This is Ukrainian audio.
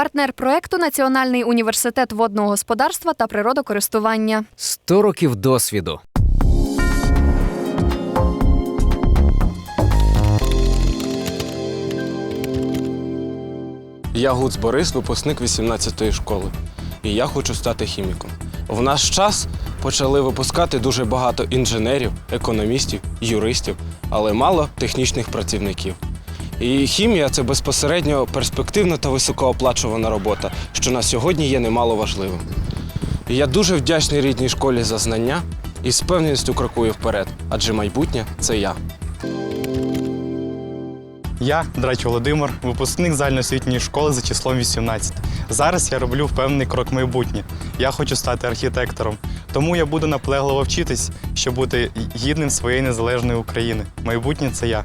Партнер проекту Національний університет водного господарства та природокористування. 100 років досвіду. Я Гуц Борис, випускник 18-ї школи. І я хочу стати хіміком. В наш час почали випускати дуже багато інженерів, економістів, юристів, але мало технічних працівників. І хімія це безпосередньо перспективна та високооплачувана робота, що на сьогодні є немало важливим. І я дуже вдячний рідній школі за знання і з певністю крокую вперед, адже майбутнє це я. Я Драч Володимир, випускник загальноосвітньої школи за числом 18. Зараз я роблю впевнений крок в майбутнє. Я хочу стати архітектором. Тому я буду наполегливо вчитись, щоб бути гідним своєї незалежної України. Майбутнє це я.